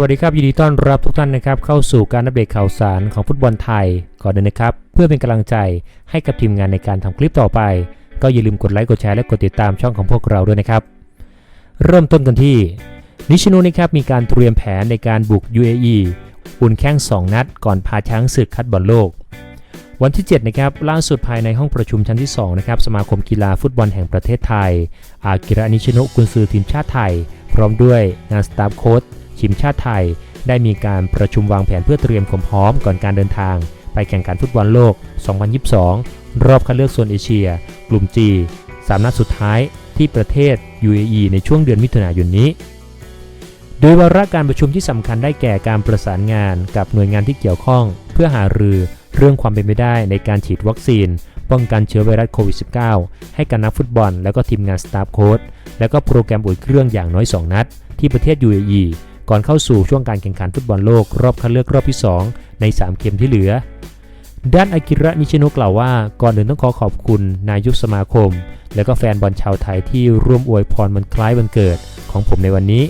วัสดีครับยินดีต้อนรับทุกท่านนะครับเข้าสู่การอัปเดตข่าวสารของฟุตบอลไทยก่อนอื่นะครับ เพื่อเป็นกำลังใจให้กับทีมงานในการทำคลิปต่อไป ก็อย่าลืมกดไลค์กดแชร์และกดติดตามช่องของพวกเราด้วยนะครับ เริ่มต้นกันที่นิชิโนนะครับมีการเตรียมแผนในการบุก UAE อุ่นแข้ง2 นัด ก่อนพาช้างศึกคัดบอลโลก วันที่7นะครับล่าสุดภายในห้องประชุมชั้นที่2นะครับสมาคมกีฬาฟุตบอลแห่งประเทศไทย อากิระนิชิโนกุนซือทีมชาติไทย พร้อมด้วยงานสตาฟโค้ช ทีมชาติไทย ได้มีการประชุมวางแผนเพื่อเตรียมความพร้อมก่อนการเดินทาง ไปแข่งขันฟุตบอลโลก 2022 รอบคัดเลือกโซนเอเชีย กลุ่ม G สามนัดสุดท้ายที่ประเทศ UAE ในช่วงเดือนมิถุนายนนี้ โดยวาระการประชุมที่สำคัญได้แก่การประสานงานกับหน่วยงานที่เกี่ยวข้อง เพื่อหารือเรื่องความเป็นไปได้ในการฉีดวัคซีน ป้องกันเชื้อไวรัสโควิด -19 ให้กับนักฟุตบอล และก็ทีมงานสตาฟโค้ชและก็โปรแกรมอุ่นเครื่องอย่างน้อย 2 นัด ที่ประเทศ UAE ก่อนเข้าสู่ช่วงการแข่งขันฟุตบอลโลกรอบคัดเลือกรอบที่ 2 ใน 3 เกมที่เหลือ ด้านอากิระนิชิโนะกล่าวว่า ก่อนอื่นต้องขอขอบคุณนายกสมาคม และก็แฟนบอลชาวไทยที่ร่วมอวยพรมันคล้ายวันเกิดของผมในวันนี้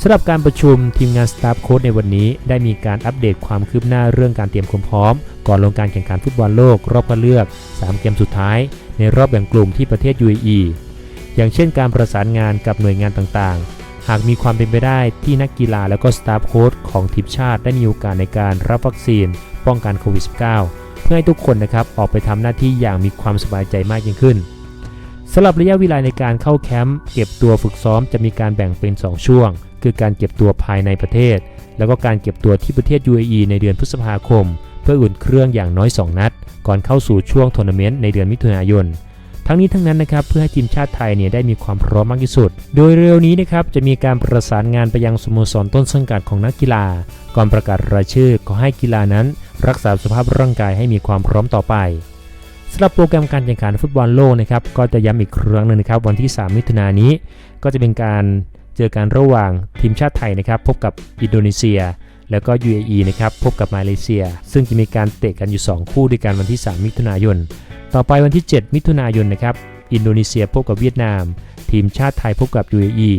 สำหรับการประชุมทีมงานสตาฟโค้ชในวันนี้ได้มีการอัปเดตความคืบหน้าเรื่องการเตรียมความพร้อม ก่อนลงการแข่งขันฟุตบอลโลก รอบคัดเลือก 3 เกมสุดท้าย ในรอบแบ่งกลุ่มที่ประเทศ UAE อย่างเช่นการประสานงานกับหน่วยงานต่างๆ หากมีความเป็นไปได้ที่นักกีฬาและก็สตาฟโค้ชของทีมชาติได้มีโอกาสในการรับวัคซีน ป้องกันโควิด -19 เพื่อให้ทุกคนนะครับออกไปทำหน้าที่อย่างมีความสบายใจมากยิ่งขึ้นสำหรับระยะเวลาในการเข้าแคมป์เก็บตัวฝึกซ้อมจะมีการแบ่งเป็น 2 ช่วง คือการเก็บตัวภายในประเทศ แล้วก็การเก็บตัวที่ประเทศ UAE ในเดือนพฤษภาคม เพื่ออุ่นเครื่องอย่างน้อย 2 นัด ก่อนเข้าสู่ช่วงทัวร์นาเมนต์ในเดือนมิถุนายน ทั้งนี้ทั้งนั้นนะครับเพื่อให้ทีมชาติไทยเนี่ยได้มีความพร้อมมากที่สุด โดยเร็วนี้นะครับจะมีการประสานงานไปยังสโมสรต้นสังกัดของนักกีฬา ก่อนประกาศรายชื่อขอให้กีฬานั้น รักษาสภาพร่างกายให้มีความพร้อมต่อไปสำหรับโปรแกรมการแข่งขันฟุตบอลโลกนะครับก็จะย้ำอีกครั้งหนึ่งนะครับวันที่ 3 มิถุนายนนี้ ก็จะเป็นการเจอกันระหว่างทีมชาติไทยนะครับพบกับอินโดนีเซีย แล้วก็ UAE นะครับพบกับมาเลเซีย ซึ่งจะมีการเตะกันอยู่ 2 คู่ด้วยกันวันที่ 3 มิถุนายน ต่อไปวันที่ 7 มิถุนายนนะครับ อินโดนีเซียพบกับเวียดนาม ทีมชาติไทยพบกับ UAE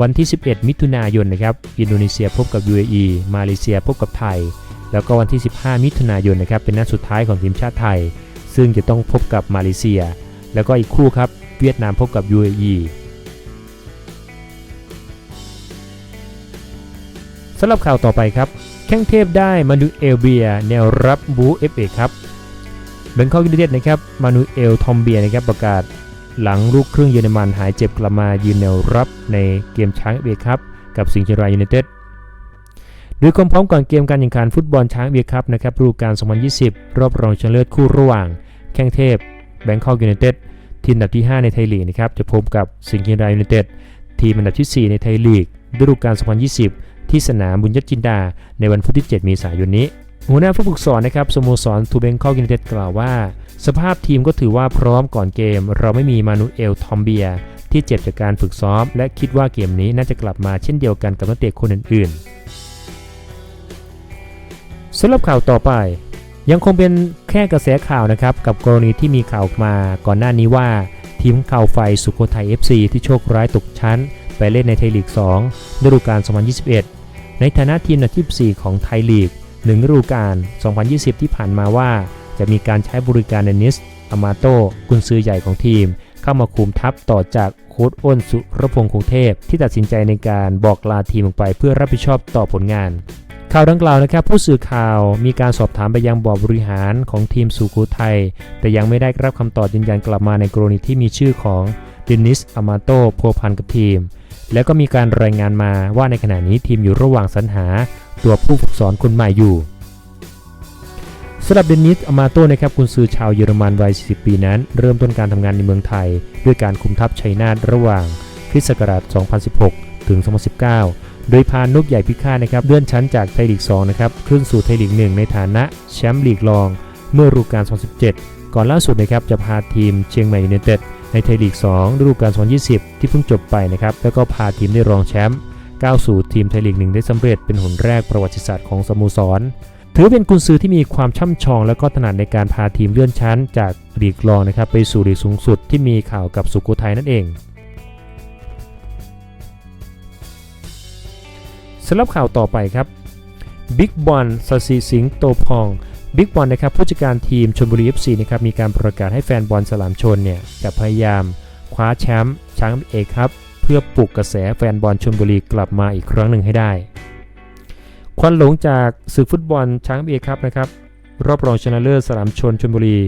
วันที่ 11 มิถุนายนนะครับ อินโดนีเซียพบกับ UAE มาเลเซียพบกับไทย แล้วก็วันที่ 15 มิถุนายนนะครับ เป็นนัดสุดท้ายของทีมชาติไทย ซึ่งจะต้องพบกับมาเลเซีย แล้วก็อีกคู่ครับ เวียดนามพบกับ UAE สำหรับข่าวต่อไปครับ แข้งเทพได้มานูเอลเบียแนวรับบูเอฟเอครับ เบงคอกยูไนเต็ดนะครับ มานูเอล ทอมเบียนะครับประกาศหลังลูกครึ่งเยอรมันหายเจ็บกลับมายืนแนวรับในเกมช้างเอฟเอครับกับสิงห์เชียงรายยูไนเต็ดโดยความพร้อมก่อนเกมการแข่งขันฟุตบอลช้างเบียครับนะครับฤดูกาล 2020 รอบรองชนะเลิศคู่ระหว่าง แข้งเทพแบงคอกยูไนเต็ดทีมอันดับที่ 5 ในไทยลีกนะครับจะพบกับสิงห์เชียงรายยูไนเต็ดทีมอันดับที่ 4 ในไทยลีกฤดูกาล 2020 ที่สนามบุญยจินดา ในวันพุธที่ 7 เมษายนนี้ หัวหน้าผู้ฝึกสอนนะครับสโมสรทูเบงคอกยูไนเต็ดกล่าวว่า สภาพทีมก็ถือว่าพร้อมก่อนเกม เราไม่มีมานูเอลทอมเบีย ที่เจ็บจากการฝึกซ้อม และคิดว่าเกมนี้น่าจะกลับมาเช่นเดียวกันกับนักเตะคนอื่นๆสำหรับข่าวต่อไป ยังคงเป็นแค่กระแสข่าวนะครับกับกรณีที่มีข่าวมาก่อนหน้านี้ว่า ทีมข่าวไฟสุโขทัย FC ที่โชคร้ายตกชั้น ไปเล่นในไทยลีก 2 ฤดูกาล 2021 ในฐานะทีมอันดับที่4ของไทยลีก หนึ่งฤดูกาล 2020 ที่ผ่านมาว่า จะมีการใช้บริการเดนิสอามาโตกุนซือใหญ่ของทีม เข้ามาคุมทัพต่อจากโค้ดอ้นสุรพงษ์คงเทพ ที่ตัดสินใจในการบอกลาทีมลงไปเพื่อรับผิดชอบต่อผลงานข่าวดังกล่าวนะครับผู้สื่อข่าวมีการสอบถามไปยังบอร์ดบริหารของทีมสุโขทัยแต่ยังไม่ได้รับคำตอบยืนยันกลับมาในกรณีที่มีชื่อของเดนิสอามาโตพัวพันกับทีม แล้วก็มีการรายงานมาว่าในขณะนี้ทีมอยู่ระหว่างสรรหา ตัวผู้ฝึกสอนคนใหม่อยู่สำหรับเดนิสอามาโตนะครับคุณซื้อชาวเยอรมันวัย 40 ปีนั้น เริ่มต้นการทำงานในเมืองไทย ด้วยการคุมทัพชัยนาทระหว่างคริสต์ศักราช 2016 ถึง 2019 โดยพานกใหญ่พิฆาตนะครับเลื่อนชั้นจากไทยลีก 2 นะครับขึ้นสู่ไทยลีก 1 ในฐานะแชมป์ลีกรอง เมื่อฤดูกาล 2017 ก่อนล่าสุดนะครับจะพาทีมเชียงใหม่ยูไนเต็ดในไทยลีก 2 ฤดูกาล 2020 ที่เพิ่งจบไปนะครับแล้วก็พาทีมได้รองแชมป์ ก้าวสู่ทีมไทยลีก1ได้สำเร็จเป็นหนแรกประวัติศาสตร์ของสโมสร ถือเป็นกุนซือที่มีความช่ำชองและก็ถนัดในการพาทีมเลื่อนชั้น จากลีกรองนะครับไปสู่ลีกสูงสุดที่มีข่าวกับสุโขทัยนั่นเองสำหรับข่าวต่อไปครับบิ๊กบอลสสีสิงโตพองบิ๊กบอลนะครับผู้จัดการทีมชลบุรี FC นะครับมีการประกาศให้แฟนบอลสลามชนเนี่ยจะพยายามคว้าแชมป์ช้างเอกครับ เพื่อปลุกกระแสแฟนบอลชลบุรีกลับมาอีกครั้งหนึ่งให้ได้ ควันหลงจากศึกฟุตบอลช้างเอครับนะครับรอบรองชนะเลิศสนามชนชลบุรี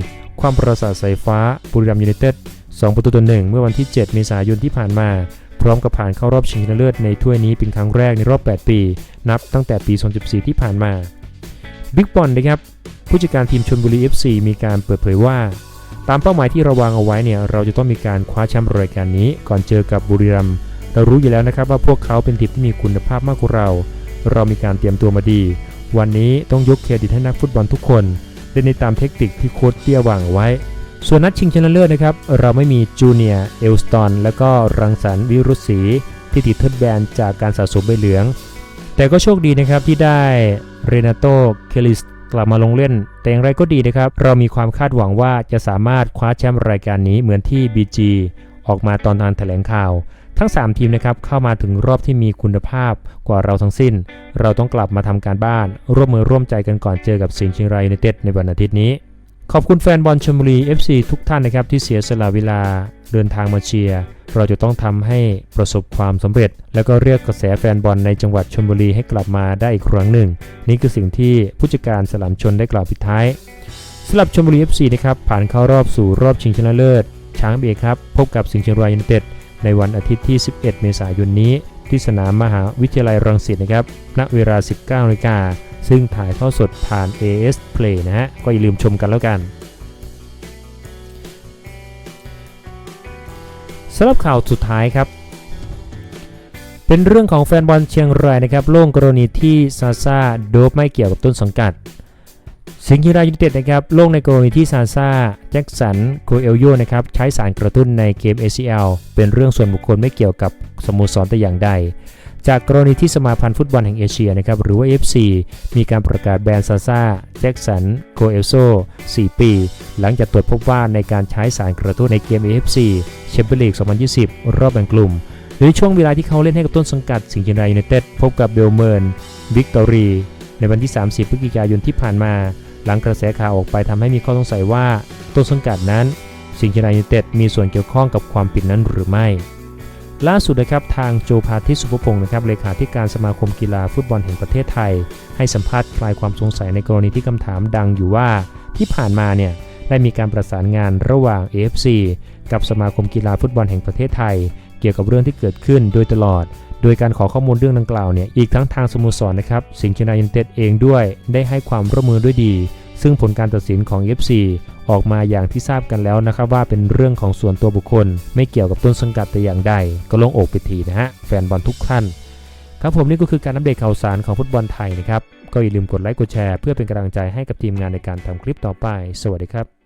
ความประสาทสายฟ้าบุรีรัมย์ยูไนเต็ด2ประตูต่อหนึ่งเมื่อวันที่ 7 เมษายนที่ผ่านมา พร้อมกับผ่านเข้ารอบชิงชนะเลิศในถ้วยนี้เป็นครั้งแรกในรอบ 8 ปี นับตั้งแต่ปี 2014 ที่ผ่านมาบิ๊กบอลนะครับผู้จัดการทีมชลบุรี FC มีการเปิดเผยว่า ตามเป้าหมายที่เราวางเอาไว้เนี่ยเราจะต้องมีการคว้าแชมป์รายการนี้ ก่อนเจอกับบุรีรัมย์เรารู้อยู่แล้วนะครับว่าพวกเขาเป็นทีมที่มีคุณภาพมากกว่าเรา เรามีการเตรียมตัวมาดี วันนี้ต้องยกเครดิตให้นักฟุตบอลทุกคนเล่นในตามเทคนิคที่โค้ชเตี้ยวางไว้ ส่วนนัดชิงชนะเลิศนะครับเราไม่มีจูเนียร์เอลสตันและก็รังสรรค์วิรุศรีที่ติดทดแบนจากการสะสมใบเหลือง แต่ก็โชคดีนะครับที่ได้เรนาโตเคลิส กลับมาลงเล่น แต่อย่างไรก็ดีนะครับ เรามีความคาดหวังว่าจะสามารถคว้าแชมป์รายการนี้เหมือนที่ BG ออกมาตอนงานแถลงข่าว ทั้ง 3 ทีมนะครับเข้ามาถึงรอบที่มีคุณภาพกว่าเราทั้งสิ้น เราต้องกลับมาทำการบ้าน ร่วมมือร่วมใจกันก่อนเจอกับสิงห์เชียงรายยูไนเต็ดในวันอาทิตย์นี้ ขอบคุณแฟนบอลชลบุรี FC ทุกท่านนะครับที่เสียสละเวลาเดินทางมาเชียร์เราจะต้องทำให้ประสบความสำเร็จ แล้วก็เรียกกระแสแฟนบอลในจังหวัดชลบุรีให้กลับมาได้อีกครั้งหนึ่ง นี่คือสิ่งที่ผู้จัดการสลามชนได้กล่าวปิดท้ายสำหรับชลบุรี FC นะครับผ่านเข้ารอบสู่รอบชิงชนะเลิศ ช้างเบยครับ พบกับสิงห์เชียงรายยูไนเต็ดในวันอาทิตย์ที่ 11 เมษายนนี้ ที่สนามมหาวิทยาลัยรังสิตนะครับณเวลา 19นาฬิกา ซึ่งถ่ายทอดสดผ่าน AS Play นะฮะ ก็อย่าลืมชมกันแล้วกันสำหรับข่าวสุดท้ายครับ เป็นเรื่องของแฟนบอลเชียงรายนะครับโล่งกรณีที่ซาซาโดบไม่เกี่ยวกับต้นสังกัด สิงห์กีฬายูไนเต็ดนะครับโล่งในกรณีที่ซาซาแจ็คสันโกเอลโยนะครับใช้สารกระตุ้นในเกม ACL เป็นเรื่องส่วนบุคคลไม่เกี่ยวกับสโมสรแต่อย่างใด จากกรณีที่สมาพันธ์ฟุตบอลแห่งเอเชียนะครับหรือว่า FC มีการประกาศแบนซาซาแจ็คสันโกเอลโซ 4 ปี หลังจากตรวจพบว่าในการใช้สารกระตุ้นในเกม AFC แชมเปี้ยนลีก 2020 รอบแบ่งกลุ่ม หรือช่วงเวลาที่เขาเล่นให้กับต้นสังกัดสิงห์เชีรายยูไนเต็ดพบกับเบลเมิร์นวิกตอรีในวันที่ 30 พฤศจิกายนที่ผ่านมา หลังกระแสข่าวออกไปทำให้มีข้อสงสัยว่า ต้นสังกัดนั้น สิงห์เชียงรายูเต็ดมีส่วนเกี่ยวข้องกับความผิดนั้นหรือไม่ ล่าสุดนะครับทางโจพาทิสุภพงศ์นะครับเลขาธิการสมาคมกีฬาฟุตบอลแห่งประเทศไทย ให้สัมภาษณ์คลายความสงสัยในกรณีที่คำถามดังอยู่ว่า ที่ผ่านมาเนี่ยได้มีการประสานงานระหว่าง AFC กับสมาคมกีฬาฟุตบอลแห่งประเทศไทย เกี่ยวกับเรื่องที่เกิดขึ้นโดยตลอด โดยการขอข้อมูลเรื่องดังกล่าวเนี่ยอีกทั้งทางสโมสรนะครับสิงห์เชียงรายยูไนเต็ดเองด้วย ได้ให้ความร่วมมือด้วยดี ซึ่งผลการตัดสินของ FC ออกมาอย่างที่ทราบกันแล้วนะครับว่าเป็นเรื่องของส่วนตัวบุคคล ไม่เกี่ยวกับต้นสังกัดแต่อย่างใด ก็ลงอกไปทีนะฮะแฟนบอลทุกท่านครับผมนี่ก็คือการอัปเดตข่าวสารของฟุตบอลไทยนะครับก็อย่าลืมกดไลค์กดแชร์เพื่อเป็นกำลังใจให้กับทีมงานในการทำคลิปต่อไป สวัสดีครับ